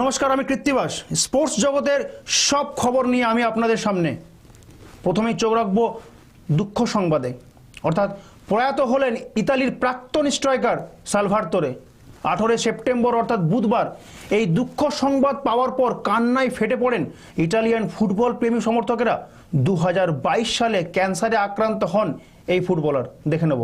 নমস্কার, আমি কৃত্তিবাস। স্পোর্টস জগতের সব খবর নিয়ে আমি আপনাদের সামনে। প্রথমেই চোখ রাখব দুঃখ সংবাদে। অর্থাৎ প্রয়াত হলেন ইতালির প্রাক্তন স্ট্রাইকার সালভারতোরে। আঠেরোই সেপ্টেম্বর, অর্থাৎ বুধবার, এই দুঃখ সংবাদ পাওয়ার পর কান্নায় ফেটে পড়েন ইটালিয়ান ফুটবল প্রেমী সমর্থকেরা। দু হাজার বাইশ সালে ক্যান্সারে আক্রান্ত হন এই ফুটবলার। দেখে নেব।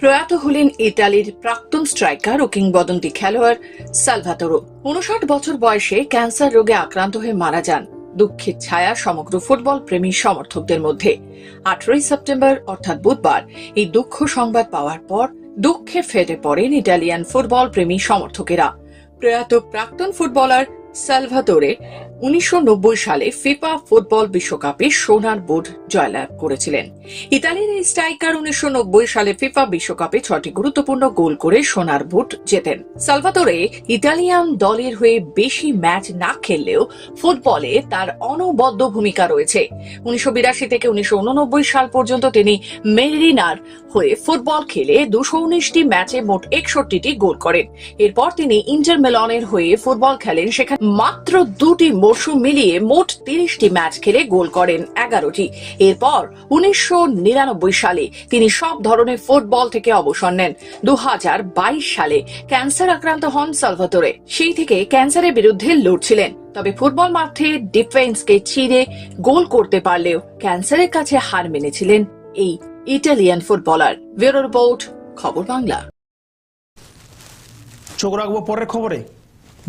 প্রয়াত হলেন ইতালির প্রাক্তন স্ট্রাইকার ও কিংবদন্তি খেলোয়াড় সালভাতোরো। উনষাট বছর বয়সে ক্যান্সার রোগে আক্রান্ত হয়ে মারা যান। দুঃখের ছায়া সমগ্র ফুটবল প্রেমী সমর্থকদের মধ্যে। আঠারোই সেপ্টেম্বর, অর্থাৎ বুধবার, এই দুঃখ সংবাদ পাওয়ার পর দুঃখে ফেটে পড়েন ইটালিয়ান ফুটবল প্রেমী সমর্থকেরা। প্রয়াত প্রাক্তন ফুটবলার সালভাতোরে উনিশশো সালে ফিফা ফুটবল বিশ্বকাপে সোনার বুট জয়লাভ করেছিলেন। ইতালির এই স্ট্রাইকার উনিশশো সালে ফিফা বিশ্বকাপে ছটি গুরুত্বপূর্ণ গোল করে সোনার বুট জেতেন। সালভাতোরে ইতালিয়ান দলের হয়ে বেশি ম্যাচ না খেললেও ফুটবলে তার অনবদ্য ভূমিকা রয়েছে। উনিশশো বিরাশি থেকে উনিশশো উননব্বই সাল পর্যন্ত তিনি মেরিনার হয়ে ফুটবল খেলে দুশো উনিশটি ম্যাচে মোট একষট্টিটি গোল করেন। এরপর তিনি ইন্টার মেলনের হয়ে ফুটবল খেলেন। সেখানে মাত্র দুটি মরশুম মিলিয়ে মোট তিরিশটি ম্যাচ খেলে গোল করেন এগারোটি। এরপর উনিশশো সালে তিনি সব ধরনের ফুটবল থেকে অবসর নেন। দু সালে ক্যান্সার আক্রান্ত হন সালভাতোরে সেই থেকে ক্যান্সারের বিরুদ্ধে লড়ছিলেন। তবে ফুটবল মাঠে ডিফেন্সকে ছিঁড়ে গোল করতে পারলেও ক্যান্সারের কাছে হার মেনেছিলেন এই ইটালিয়ান ফুটবলার। ব্যুরো রিপোর্ট, খবর বাংলা। চোখ রাখব পরের খবরে।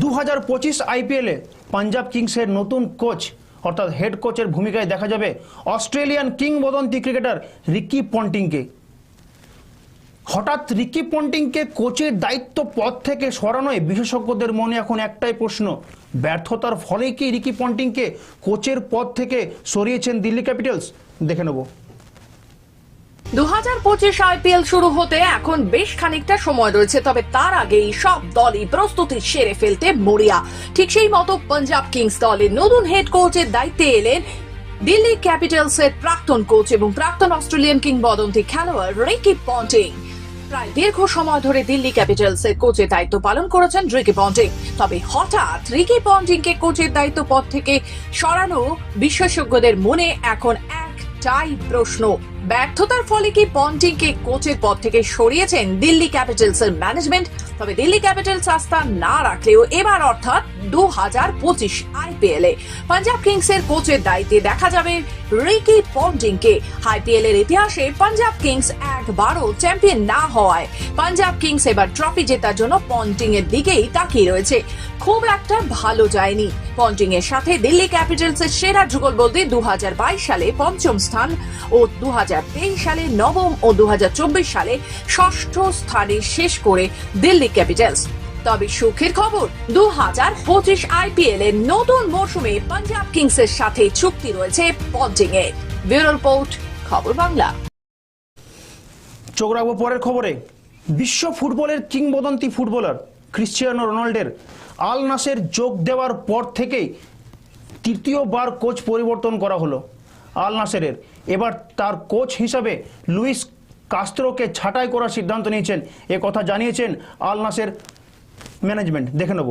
দু হাজার পঁচিশ আইপিএলে পাঞ্জাব কিংসের নতুন কোচ, অর্থাৎ হেড কোচের ভূমিকায় দেখা যাবে অস্ট্রেলিয়ান কিংবদন্তি ক্রিকেটার রিকি পন্টিংকে। হঠাৎ রিকি পন্টিংকে কোচের দায়িত্ব পদ থেকে সরানোয় বিশেষজ্ঞদের মনে এখন একটাই প্রশ্ন, ব্যর্থতার ফলেই কি রিকি পন্টিংকে কোচের পদ থেকে সরিয়েছেন দিল্লি ক্যাপিটালস? দেখে নেব। দু হাজার পঁচিশ আইপিএল শুরু হতে এখন বেশ খানিকটা সময় রয়েছে, তবে তার আগেই সব দলই প্রস্তুতি সেরে ফেলতে মরিয়া। ঠিক সেই মতো পাঞ্জাব কিংস দলের নতুন হেড কোচের দায়িত্বে এলেন দিল্লি ক্যাপিটালস এর প্রাক্তন কোচ এবং প্রাক্তন অস্ট্রেলিয়ান কিংবদন্তি খেলোয়াড় রিকি পন্টিং। প্রায় দীর্ঘ সময় ধরে দিল্লি ক্যাপিটালস এর কোচের দায়িত্ব পালন করেছেন রিকি পন্টিং। তবে হঠাৎ রিকি পন্টিংকে কোচের দায়িত্ব পদ থেকে সরানো বিশেষজ্ঞদের মনে এখন একটাই প্রশ্ন ব্যর্থতার ফলে কি পন্টিংকে কোচের পদ থেকে সরিয়েছেন দিল্লি ক্যাপিটালস এর ম্যানেজমেন্ট? তবে দিল্লি ক্যাপিটালস আস্থা না রাখলেও এবার অর্থাৎ দু হাজার পঁচিশ আইপিএল। এ পাঞ্জাব কিংস এর কোচের দায়িত্বে দেখা যাবে রিকি পন্টিংকে। আইপিএল এর ইতিহাসে পাঞ্জাব কিংস একবারও চ্যাম্পিয়ন না হওয়ায়। পাঞ্জাব কিংস এবার ট্রফি জেতার জন্য পন্টিং এর দিকেই তাকিয়ে রয়েছে। খুব একটা ভালো যায়নি। পন্টিং এর সাথে দিল্লি ক্যাপিটালস এর সেরা যুগল বলতে দু সালে পঞ্চম স্থান ও দু সালে নবম ও দু সালে ষষ্ঠ স্থানে শেষ করে দিল্লি ক্যাপিটালস। তবে সুখের খবর দু হাজার পঁচিশ আইপিএল এর নতুন মরশুমে পাঞ্জাব কিংস এর সাথে চুক্তি রয়েছে পন্টিং এর ব্যুরো রিপোর্ট, খবর বাংলা। চোখ রাখব পরের খবরে। বিশ্ব ফুটবলের কিংবদন্তি ফুটবলার ক্রিশ্চিয়ানো রোনাল্ডের আল নাসের যোগ দেওয়ার পর থেকেই তৃতীয়বার কোচ পরিবর্তন করা হলো আল নাসেরের এবার তার কোচ হিসাবে লুইস কাস্ত্রোকে ছাঁটাই করার সিদ্ধান্ত নিয়েছেন। এ কথা জানিয়েছেন আল নাসের ম্যানেজমেন্ট। দেখে নেব।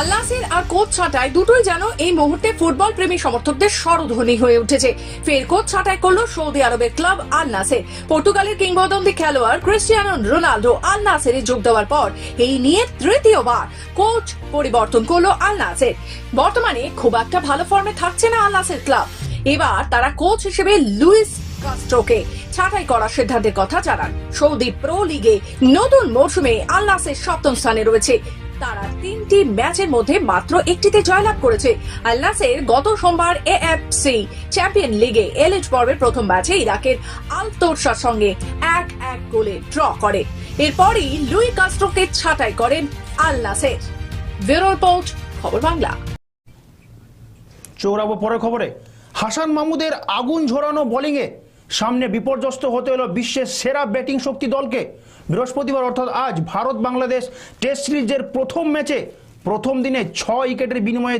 আল্লাসের আর কোচ ছাঁটাই দুটোই যেন এই মুহূর্তে ফুটবল প্রেমী সমর্থকদের স্বরধ্বনি হয়ে উঠেছে। ফের কোচ ছাঁটাই করল সৌদি আরবের ক্লাব আল নাসের পর্তুগালের কিংবদন্তি খেলোয়াড় ক্রিস্টিয়ানো রোনাল্ডো আল নাসেরে যোগ দেওয়ার পর এই নিয়ে তৃতীয়বার কোচ পরিবর্তন করল আল নাসের বর্তমানে খুব একটা ভালো ফর্মে থাকছে না আল নাসের ক্লাব। এবার তারা কোচ হিসেবে লুইস কাস্ট্রোকে ছাঁটাই করার সিদ্ধান্তের কথা জানান। সৌদি প্রো লিগে নতুন মরশুমে আল সপ্তম স্থানে রয়েছে। তারা তিনটি ম্যাচের মধ্যে মাত্র একটিতে জয়লাভ করেছে। আল নাসের গত সোমবার এএফসি চ্যাম্পিয়ন লিগে এলিট পর্বের প্রথম ম্যাচে ইরাকের আল সঙ্গে এক এক গোলে ড্র করে। এরপরই লুই কাস্ট্রোকে ছাঁটাই করেন আল নাসের ব্যুরো রিপোর্ট, খবর বাংলা। চোখ রাখব পরের খবরে। হাসান মাহমুদের আগুন ঝরানো বোলিংয়ে সামনে বিপর্যস্ত হতে হলো বিশ্বের সেরা ব্যাটিং শক্তি দলকে। বৃহস্পতিবার অর্থাৎ আজ ভারত বাংলাদেশ টেস্ট সিরিজের প্রথম ম্যাচে প্রথম দিনে ছ উইকেটের বিনিময়ে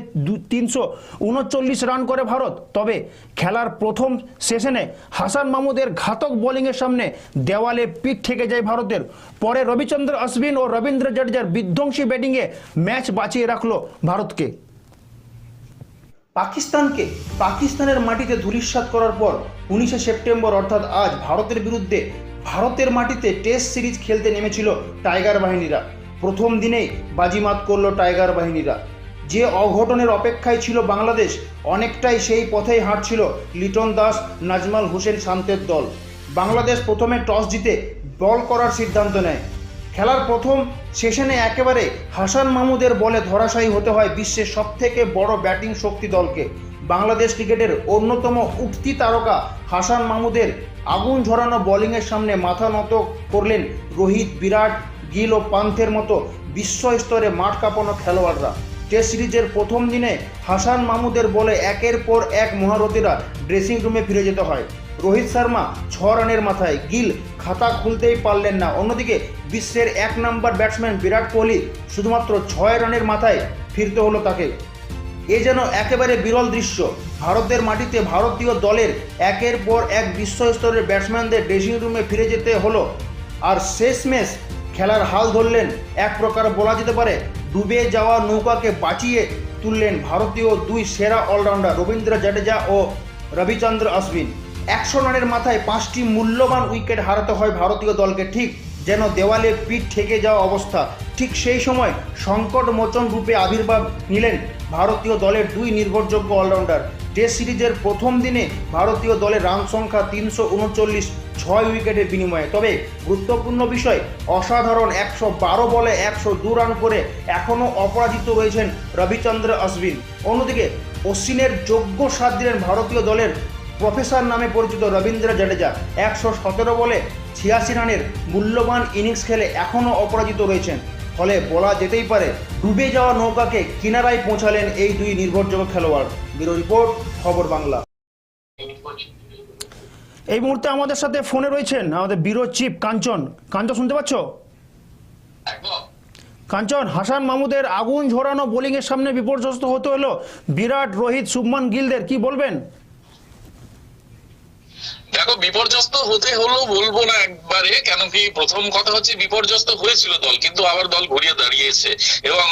তিনশো উনচল্লিশ রান করে ভারত। তবে খেলার প্রথম সেশনে হাসান মাহমুদের ঘাতক বোলিংয়ের সামনে দেওয়ালে পিঠ থেকে যায় ভারতের। পরে রবিচন্দ্র অশ্বিন ও রবীন্দ্র জাডেজার বিধ্বংসী ব্যাটিংয়ে ম্যাচ বাঁচিয়ে রাখল ভারতকে। পাকিস্তানকে পাকিস্তানের মাটিতে ধূলিসাৎ করার পর উনিশে সেপ্টেম্বর, অর্থাৎ আজ ভারতের বিরুদ্ধে ভারতের মাটিতে টেস্ট সিরিজ খেলতে নেমেছিল টাইগার বাহিনীরা। প্রথম দিনেই বাজিমাত করল টাইগার বাহিনীরা। যে অঘটনের অপেক্ষায় ছিল বাংলাদেশ, অনেকটাই সেই পথেই হাঁটছিল লিটন দাস, নাজমাল হোসেন শান্তের দল। বাংলাদেশ প্রথমে টস জিতে বল করার সিদ্ধান্ত নেয়। খেলার প্রথম সেশনে একেবারে হাসান মাহমুদের বলে ধরাশায়ী হতে হয় বিশ্বের সবথেকে বড় ব্যাটিং শক্তি দলকে। বাংলাদেশ ক্রিকেটের অন্যতম উঠতি তারকা হাসান মাহমুদের আগুন ঝরানো বোলিংয়ের সামনে মাথা নত করলেন রোহিত, বিরাট, গিল ও পান্থের মতো বিশ্ব স্তরে মাঠ কাঁপানো খেলোয়াড়রা। টেস্ট সিরিজের প্রথম দিনে হাসান মাহমুদের বলে একের পর এক মহারথীরা ড্রেসিং রুমে ফিরে যেতে হয়। রোহিত শর্মা ছ রানের মাথায় গিল, খাতা খুলতেই পারলেন না। অন্যদিকে বিশ্বের এক নম্বর ব্যাটসম্যান বিরাট কোহলি শুধুমাত্র ছয় রানের মাথায় ফিরতে হলো তাকে। এ যেন একেবারে বিরল দৃশ্য। ভারতের মাটিতে ভারতীয় দলের একের পর এক বিশ্বস্তরের ব্যাটসম্যানদের ড্রেসিং রুমে ফিরে যেতে হলো। আর শেষমেশ খেলার হাল ধরলেন, এক প্রকার বলা যেতে পারে, ডুবে যাওয়া নৌকাকে বাঁচিয়ে তুললেন ভারতীয় দুই সেরা অলরাউন্ডার রবীন্দ্র জাডেজা ও রবিচন্দ্র অশ্বিন। একশো রানের মাথায় পাঁচটি মূল্যবান উইকেট হারাতে হয় ভারতীয় দলকে, ঠিক যেন দেওয়ালে পিঠ ঠেকে যাওয়া অবস্থা। ঠিক সেই সময় সংকট মোচন রূপে আবির্ভাব নিলেন ভারতীয় দলের দুই নির্ভরযোগ্য অলরাউন্ডার। টেস্ট সিরিজের প্রথম দিনে ভারতীয় দলের রান সংখ্যা তিনশো উনচল্লিশ, ছয় উইকেটের বিনিময়ে। তবে গুরুত্বপূর্ণ বিষয়, অসাধারণ একশো বারো বলে একশো দু রান করে এখনও অপরাজিত রয়েছেন রবিচন্দ্র অশ্বিন। অন্যদিকে অশ্বিনের যোগ্য সাথ দিলেন ভারতীয় দলের প্রফেসর নামে পরিচিত রবীন্দ্র জাডেজা একশো সতেরো বলে ছিয়াশি রানের মূল্যবান ইনিংস খেলে এখনও অপরাজিত রয়েছেন। ফলে বলা যেতেই পারে, ডুবে যাওয়া নৌকাকে কিনারায় পৌঁছালেন এই দুই নির্ভরযোগ্য খেলোয়াড়। ব্যুরো রিপোর্ট, খবর বাংলা। এই মুহূর্তে আমাদের সাথে ফোনে রয়েছেন আমাদের ব্যুরো চিফ কাঞ্চন। কাঞ্চন, শুনতে পাচ্ছ? কাঞ্চন, হাসান মাহমুদের আগুন ঝরানো বোলিংয়ের সামনে বিপর্যস্ত হতে হলো বিরাট, রোহিত, শুভমান গিলদের, কি বলবেন? দেখো, বিপর্যস্ত হতে হলো বলব না একবারে কেন কি প্রথম কথা হচ্ছে বিপর্যস্ত হয়েছিল দল, কিন্তু আবার দল ঘুরিয়ে দাঁড়িয়েছে। এবং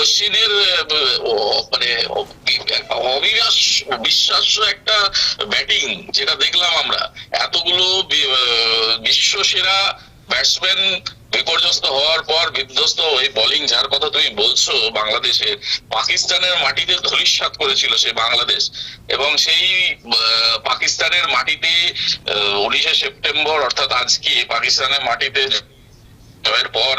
অশ্বিনের মানে অবিশ্বাস বিশ্বাস্য একটা ব্যাটিং, যেটা দেখলাম আমরা। এতগুলো বিশ্ব সেরা ব্যাটসম্যান বিপর্যস্ত হওয়ার পর বিধ্বস্ত ওই বোলিং যার কথা তুমি বলছো, বাংলাদেশের, পাকিস্তানের মাটিতে ধূলিসাৎ করেছিল সে বাংলাদেশ। এবং সেই পাকিস্তানের মাটিতে উনিশে সেপ্টেম্বর, অর্থাৎ আজকে, পাকিস্তানের মাটিতে পর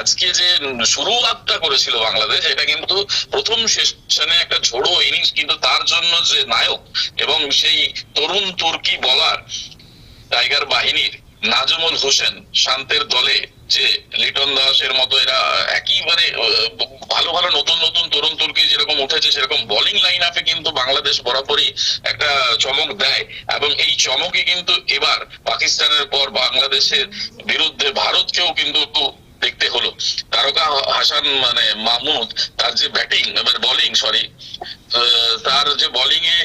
আজকে যে শুরুয়াতটা করেছিল বাংলাদেশ, এটা কিন্তু প্রথম সেশনে একটা ঝোড়ো ইনিংস কিন্তু তার জন্য যে নায়ক এবং সেই তরুণ তুর্কি বলার টাইগার বাহিনীর নাজমুল হোসেন শান্তের দলে যে লিটন দাসের মতো এরা একেবারে আহ, ভালো ভালো নতুন নতুন তরুণ তুর্কি যেরকম উঠেছে সেরকম বোলিং লাইন আপে কিন্তু বাংলাদেশ বরাবরই একটা চমক দেয়। এবং এই চমকই কিন্তু এবার পাকিস্তানের পর বাংলাদেশের বিরুদ্ধে ভারতকেও কিন্তু দেখতে হলো। তারকা হাসান মানে মাহমুদ তার যে ব্যাটিং বোলিং সরি তার যে বোলিং এ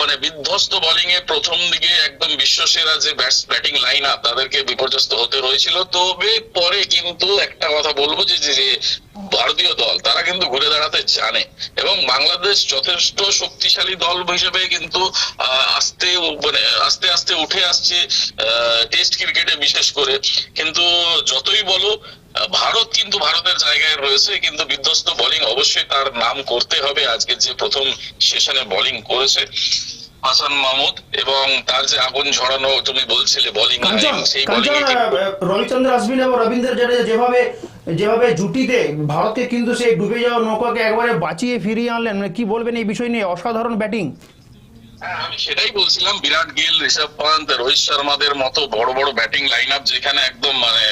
মানে বিধ্বস্ত বোলিং এ প্রথম দিকে একদম বিশ্বসেরা যে ব্যাটস ব্যাটিং লাইন আপ তাদেরকে বিপর্যস্ত হতে হয়েছিল। তবে পরে কিন্তু একটা কথা বলব যে যে ভারতীয় দল, তারা কিন্তু ঘুরে দাঁড়াতে জানে এবং বাংলাদেশ যথেষ্ট শক্তিশালী দল হিসেবে কিন্তু আস্তে মানে আস্তে আস্তে উঠে আসছে টেস্ট ক্রিকেটে বিশেষ করে। কিন্তু যতই বলো ভারত কিন্তু ভারতের জায়গায় রয়েছে কিন্তু বিধ্বস্ত বোলিং অবশ্যই তার নাম করতে হবে। আজকে যে প্রথম সেশনে বোলিং করেছে হাসান মাহমুদ এবং তার যে আগুন ঝরানো তুমি বলছিলে বোলিং সেই বোলিং রবিচন্দ্র অশ্বিন এবং রবীন্দ্র জাডেজা যেভাবে যেভাবে জুটিতে ভারতকে কিন্তু সেই ডুবে যাওয়া নৌকাকে একবারে বাঁচিয়ে ফিরিয়ে আনলেন মানে কি বলবেন এই বিষয় নিয়ে? অসাধারণ ব্যাটিং হ্যাঁ, আমি সেটাই বলছিলাম বিরাট গেল ঋষভ পান্ত রোহিত শর্মাদের মতো বড় বড় ব্যাটিং লাইন আপ যেখানে একদম মানে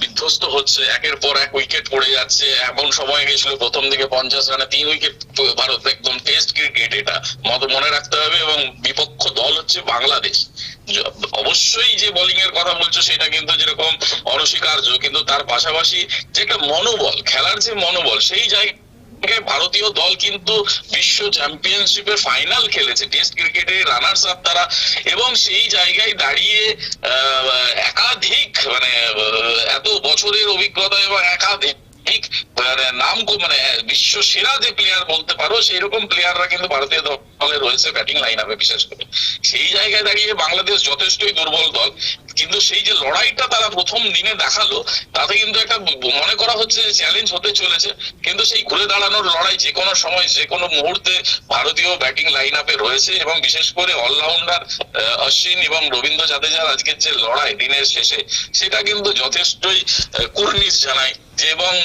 বিধ্বস্ত হচ্ছে, একের পর এক উইকেট পড়ে যাচ্ছে। এমন সময় গেছিল, প্রথম দিকে পঞ্চাশ রানে তিন উইকেট ভারত একদম টেস্ট ক্রিকেট এটা মত মনে রাখতে হবে এবং বিপক্ষ দল হচ্ছে বাংলাদেশ। অবশ্যই যে বোলিং এর কথা বলছো, সেটা কিন্তু যেরকম অনস্বীকার্য, কিন্তু তার পাশাপাশি যেটা মনোবল, খেলার যে মনোবল, সেই জায়গায় ভারতীয় দল কিন্তু বিশ্ব চ্যাম্পিয়নশিপের ফাইনাল খেলেছে। টেস্ট ক্রিকেটে রানার্স আপ তারা। এবং সেই জায়গায় দাঁড়িয়ে একাধিক মানে এত বছরের অভিজ্ঞতা এবং একাধিক মানে নাম মানে বিশ্ব সেরা যে প্লেয়ার বলতে পারো সেই রকম প্লেয়াররা কিন্তু ভারতীয় দলে রয়েছে ব্যাটিং লাইন আপে বিশেষ করে। সেই জায়গায় দাঁড়িয়ে বাংলাদেশ যথেষ্টই দুর্বল দল কিন্তু সেই যে লড়াইটা তারা প্রথম দিনে দেখাল তাতে কিন্তু একটা মনে করা হচ্ছে যে চ্যালেঞ্জ হতে চলেছে। কিন্তু সেই ঘুরে দাঁড়ানোর লড়াই যে কোনো সময় যে কোনো মুহূর্তে ভারতীয় ব্যাটিং লাইন আপে রয়েছে এবং বিশেষ করে অলরাউন্ডার অশ্বিন এবং রবীন্দ্র জাদেজার আজকের যে লড়াই দিনের শেষে সেটা কিন্তু যথেষ্টই আহ, কুর্নিশ জানায় এবং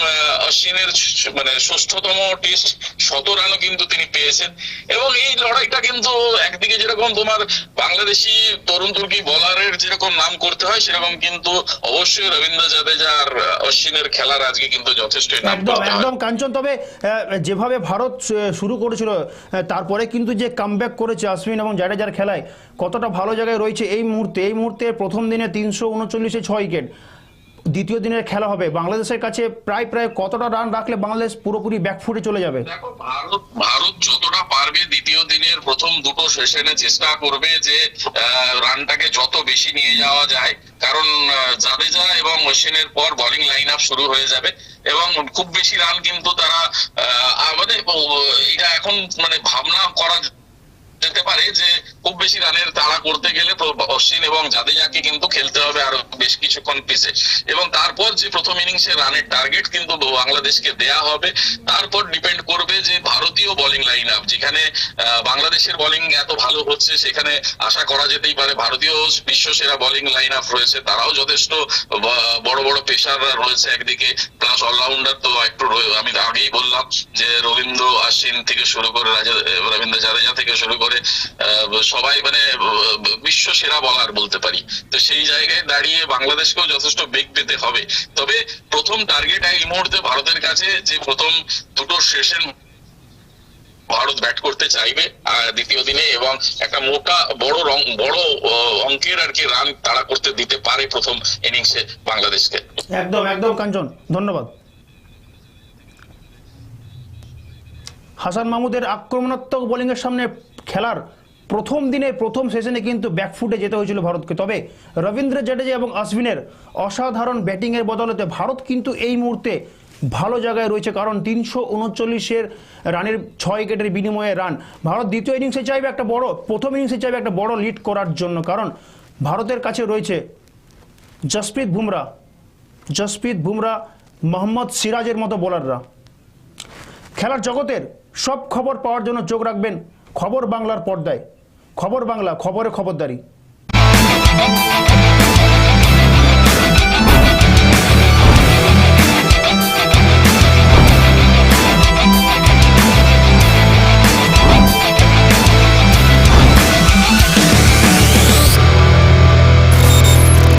অশ্বিনের মানে ষষ্ঠতম টেস্ট শত রানও কিন্তু তিনি পেয়েছেন। এবং এই লড়াইটা কিন্তু একদিকে যেরকম তোমার বাংলাদেশি তরুণ তুর্কি বোলারের যেরকম নাম করতে হয় সেরকম কিন্তু অবশ্যই রবীন্দ্র জাদেজা আর অশ্বিনের খেলার আজকে কিন্তু যথেষ্ট একদম একদম কাঞ্চন তবে যেভাবে ভারত শুরু করেছিল তারপরে কিন্তু যে কামব্যাক করেছে অশ্বিন এবং জাডেজার খেলায় কতটা ভালো জায়গায় রয়েছে এই মুহূর্তে এই মুহূর্তে প্রথম দিনে তিনশো উনচল্লিশে ছয় উইকেট দ্বিতীয় দিনের খেলা হবে। বাংলাদেশের কাছে প্রায় প্রায় কতটা রান রাখলে বাংলাদেশ পুরোপুরি ব্যাকফুটে চলে যাবে? ভারত যতটা পারবে দ্বিতীয় দিনের প্রথম দুটো সেশনে চেষ্টা করবে যে রানটাকে যত বেশি নিয়ে যাওয়া যায়। কারণ জাদেজা এবং অশ্বিনের পর বোলিং লাইন আপ শুরু হয়ে যাবে এবং খুব বেশি রান কিন্তু তারা আমাদের এটা এখন মানে ভাবনা করা যেতে পারে যে খুব বেশি রানের তাড়া করতে গেলে অশ্বিন এবং জাদেজাকে কিন্তু খেলতে হবে আরও বেশ কিছুক্ষণ পিছে। এবং তারপর যে প্রথম ইনিংসে রানের টার্গেট কিন্তু বাংলাদেশকে দেয়া হবে, তারপর ডিপেন্ড করবে যে ভারতীয় বোলিং লাইন আপ যেখানে বাংলাদেশের বোলিং এত ভালো হচ্ছে, সেখানে আশা করা যেতেই পারে ভারতীয় বিশ্ব সেরা বোলিং লাইন আপ রয়েছে, তারাও যথেষ্ট বড় বড় পেশাররা রয়েছে একদিকে প্লাস অলরাউন্ডার তো একটু আমি আগেই বললাম যে রবীন্দ্র আশ্বিন থেকে শুরু করে রবীন্দ্র জাদেজা থেকে শুরু করে আহ, সবাই মানে বিশ্ব সেরা বলার বলতে পারি। তো সেই জায়গায় দাঁড়িয়ে বাংলাদেশকেও যথেষ্ট বেগ পেতে হবে। তবে প্রথম টার্গেট এই মুহূর্তে ভারতের কাছে যে প্রথম দুটো সেশন ভারত ব্যাট করতে চাইবে দ্বিতীয় দিনে এবং একটা মোটা বড় রং বড় অঙ্কের আর কি রান তাড়া করতে দিতে পারে প্রথম ইনিংসে বাংলাদেশকে। একদম একদম কাঞ্চন ধন্যবাদ। হাসান মাহমুদের আক্রমণাত্মক বোলিংয়ের সামনে খেলার প্রথম দিনে, প্রথম সেশনে কিন্তু ব্যাকফুটে যেতে হয়েছিল ভারতকে। তবে রবীন্দ্র জাডেজা এবং অশ্বিনের অসাধারণ ব্যাটিংয়ের বদলতে ভারত কিন্তু এই মুহূর্তে ভালো জায়গায় রয়েছে, কারণ তিনশো উনচল্লিশের রানের ছয় উইকেটের বিনিময়ে রান। ভারত দ্বিতীয় ইনিংসে চাইবে একটা বড়, প্রথম ইনিংসে চাইবে একটা বড় লিড করার জন্য, কারণ ভারতের কাছে রয়েছে জসপ্রীত বুমরা। জসপ্রীত বুমরা, মোহাম্মদ সিরাজের মতো বোলাররা খেলার জগতের সব খবর পাওয়ার জন্য চোখ রাখবেন। খবর বাংলার পর্দায়। খবর বাংলা খবরে খবরদারি।